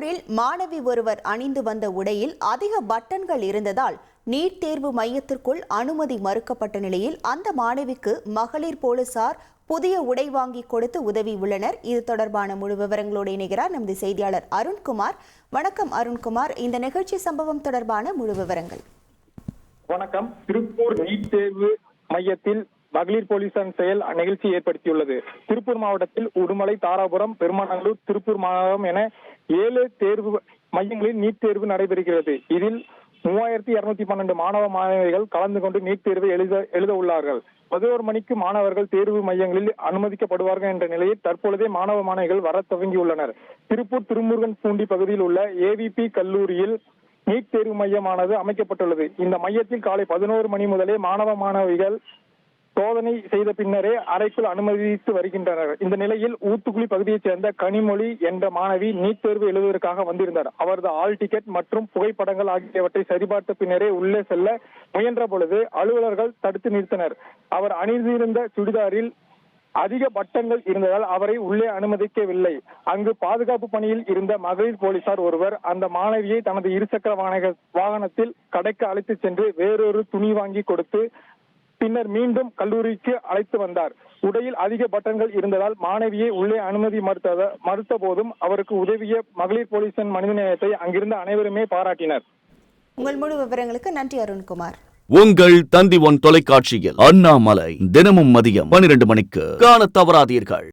கரூரில் மாணவி ஒருவர் அணிந்து வந்த உடையில் அதிக பட்டன்கள் இருந்ததால் நீட் தேர்வு மையத்திற்குள் அனுமதி மறுக்கப்பட்ட நிலையில் அந்த மாணவிக்கு மகளிர் போலீசார் புதிய உடை வாங்கி கொடுத்து உதவி உள்ளனர். இது தொடர்பான முழு விவரங்களோடு இணைகிறார் நமது செய்தியாளர் அருண்குமார். வணக்கம் அருண்குமார். இந்த நிகழ்ச்சி சம்பவம் தொடர்பான முழு விவரங்கள். வணக்கம். திருப்பூர் நீட் தேர்வு மையத்தில் மகளிர் போலீசார் செயல் நிகழ்ச்சி ஏற்படுத்தியுள்ளது. திருப்பூர் மாவட்டத்தில் உடுமலை தாராபுரம் பெருமாநல்லூர் திருப்பூர் மாவட்டம் என ஏழு தேர்வு மையங்களில் நீட் தேர்வு நடைபெறுகிறது. இதில் மூவாயிரத்தி இருநூத்தி பன்னெண்டு மாணவ மாணவிகள் கலந்து கொண்டு நீட் தேர்வை எழுத எழுத உள்ளார்கள். பதினோரு மணிக்கு மாணவர்கள் தேர்வு மையங்களில் அனுமதிக்கப்படுவார்கள் என்ற நிலையில் தற்பொழுதே மாணவ மாணவிகள் வர துவங்கியுள்ளனர். திருப்பூர் திருமுருகன் பூண்டி பகுதியில் உள்ள ஏவிபி கல்லூரியில் நீட் தேர்வு மையமானது அமைக்கப்பட்டுள்ளது. இந்த மையத்தில் காலை பதினோரு மணி முதலே மாணவ மாணவிகள் சோதனை செய்த பின்னரே அறைக்குள் அனுமதித்து வருகின்றனர். இந்த நிலையில் ஊத்துக்குழி பகுதியைச் சேர்ந்த கனிமொழி என்ற மாணவி நீட் தேர்வு எழுதுவதற்காக வந்திருந்தார். அவரது ஆல் டிக்கெட் மற்றும் புகைப்படங்கள் ஆகியவற்றை சரிபார்த்த பின்னரே உள்ளே செல்ல முயன்ற பொழுது அலுவலர்கள் தடுத்து நிறுத்தினர். அவர் அணிந்திருந்த சுடிதாரில் அதிக பட்டங்கள் இருந்ததால் அவரை உள்ளே அனுமதிக்கவில்லை. அங்கு பாதுகாப்பு பணியில் இருந்த மகளிர் போலீசார் ஒருவர் அந்த மாணவியை தனது இருசக்கர வாகன வாகனத்தில் கடைக்கு அழைத்து சென்று வேறொரு துணி வாங்கி கொடுத்து பின்னர் மீண்டும் கல்லூரிக்கு அழைத்து வந்தார். உடையில் அதிக பட்டன்கள் இருந்ததால் மாணவியை உள்ளே அனுமதி மறுத்த மறுத்த போதும் அவருக்கு உதவிய மகளிர் போலீசின் மனிதநேயத்தை அங்கிருந்த அனைவருமே பாராட்டினர். உங்கள் முழு விவரங்களுக்கு நன்றி அருண்குமார். உங்கள் தந்தி ஒன் தொலைக்காட்சியில் அண்ணாமலை தினமும் மதியம் பனிரெண்டு மணிக்கு காணத் தவறாதீர்கள்.